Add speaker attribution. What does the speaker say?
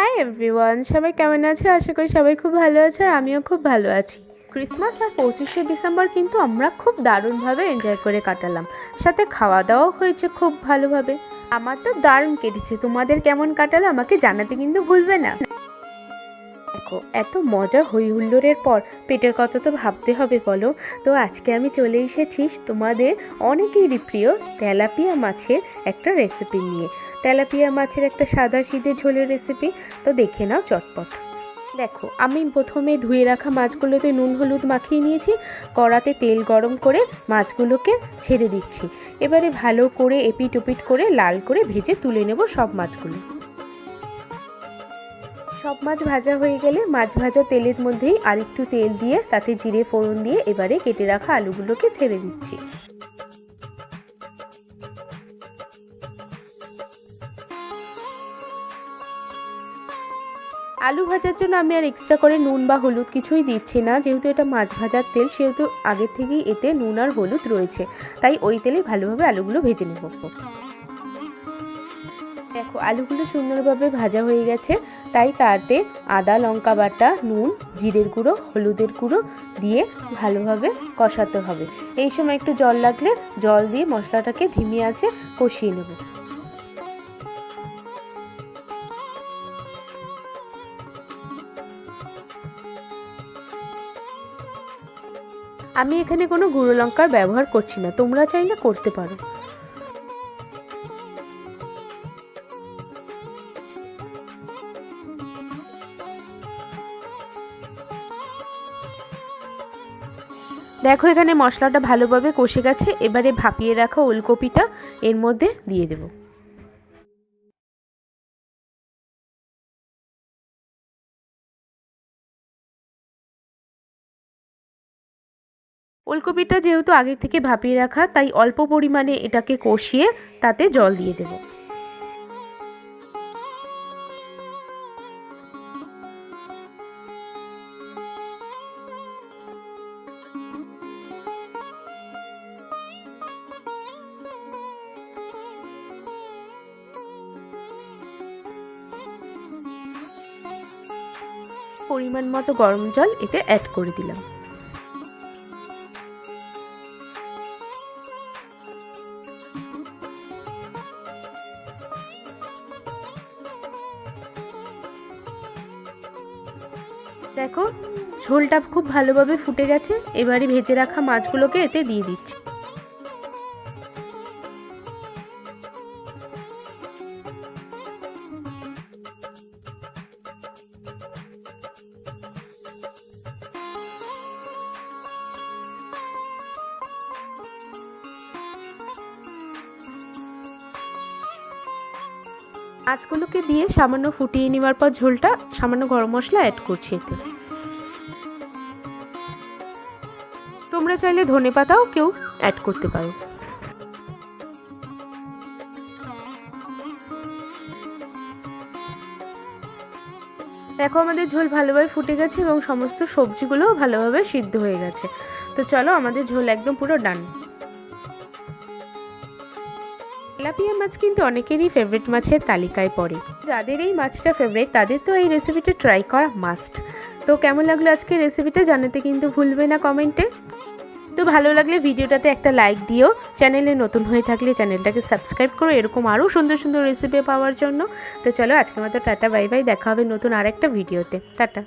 Speaker 1: Hi everyone সবাই কেমন আছো? আশা করি সবাই খুব ভালো আছো আর আমিও খুব ভালো আছি। ক্রিসমাস আর পঁচিশে ডিসেম্বর কিন্তু আমরা খুব দারুণভাবে এনজয় করে কাটালাম। সাথে খাওয়া দাওয়াও হয়েছে খুব ভালোভাবে। আমার তো দারুণ কেটেছে। তোমাদের কেমন কাটালো আমাকে জানাতে কিন্তু ভুলবে না। দেখো এত মজা হই হুল্লোড়ের পর পেটের কথা তো ভাবতে হবে, বলো। তো আজকে আমি চলে এসেছি তোমাদের অনেকেরই প্রিয় তেলাপিয়া মাছের একটা রেসিপি নিয়ে। তেলাপিয়া মাছের একটা সাদা সিধে ঝোলের রেসিপি তো দেখে নাও চটপট। দেখো, আমি প্রথমে ধুয়ে রাখা মাছগুলোতে নুন হলুদ মাখিয়ে নিয়েছি, কড়াতে তেল গরম করে মাছগুলোকে ছেড়ে দিচ্ছি। এবারে ভালো করে এপিট ওপিট করে লাল করে ভেজে তুলে নেব সব মাছগুলো। সব মাছ ভাজা হয়ে গেলে মাছ ভাজা তেলের মধ্যেই আরেকটু তেল দিয়ে, তাতে জিরে, ফোড়ন দিয়ে এবারে কেটে রাখা আলুগুলোকে ছেড়ে দিচ্ছি। আলু ভাজার জন্য আমি আর এক্সট্রা করে নুন বা হলুদ কিছুই দিচ্ছি না, যেহেতু এটা মাছ ভাজার তেল, সেহেতু আগের থেকেই এতে নুন আর হলুদ রয়েছে। তাই ওই তেলে ভালোভাবে আলুগুলো ভেজে নেব। দেখো, আলুগুলো সুন্দরভাবে ভাজা হয়ে গেছে। তাই তাতে আদা, লঙ্কা বাটা, নুন, জিরের গুঁড়ো, হলুদের গুঁড়ো দিয়ে ভালোভাবে কষাতে হবে। এই সময় একটু জল লাগলে জল দিয়ে মশলাটাকে ধিমি আছে কষিয়ে নেব। আমি এখানে কোনো গুঁড়ো লঙ্কার ব্যবহার করছি না, তোমরা চাইলে করতে পারো। দেখো এখানে মশলাটা ভালোভাবে কষে গেছে, এবারে ভাপিয়ে রাখা ওলকপিটা এর মধ্যে দিয়ে দেব। ওলকপিটা যেহেতু আগে থেকে ভাপিয়ে রাখা, তাই অল্প পরিমাণে এটাকে কষিয়ে তাতে জল দিয়ে দেবো। পরিমাণ মতো গরম জল এতে অ্যাড করে দিলাম। দেখো, ঝোলটা খুব ভালোভাবে ফুটে গেছে। এবারে ভেজে রাখা মাছগুলোকে এতে দিয়ে দিচ্ছি। মাছগুলোকে দিয়ে সামান্য ফুটিয়ে নেওয়ার পর ঝোলটা সামান্য গরম মশলা অ্যাড করছি এতে। তোমরা চাইলে ধনে পাতাও কেউ অ্যাড করতে পারো। দেখো আমাদের ঝোল ভালোভাবে ফুটে গেছে এবং সমস্ত সবজিগুলোও ভালোভাবে সিদ্ধ হয়ে গেছে। তো চলো আমাদের ঝোল একদম পুরো ডান তেলাপিয়া মাছ কিন্তু অনেকেরই ফেভারিট মাছের তালিকায় পড়ে। যাদের এই মাছটা ফেভারিট তাদের তো এই রেসিপিটা ট্রাই করা মাস্ট তো কেমন লাগল আজকে রেসিপিটা জানাতে কিন্তু ভুলবে না কমেন্টে। তো ভালো লাগলে ভিডিওটাতে একটা লাইক দিও। চ্যানেলে নতুন হয়ে থাকলে চ্যানেলটাকে সাবস্ক্রাইব করো। এরকম আরও সুন্দর সুন্দর রেসিপি পাওয়ার জন্য। তো চলো আজকে মতো টাটা বাই বাই দেখা হবে নতুন আরেকটা ভিডিওতে টাটা।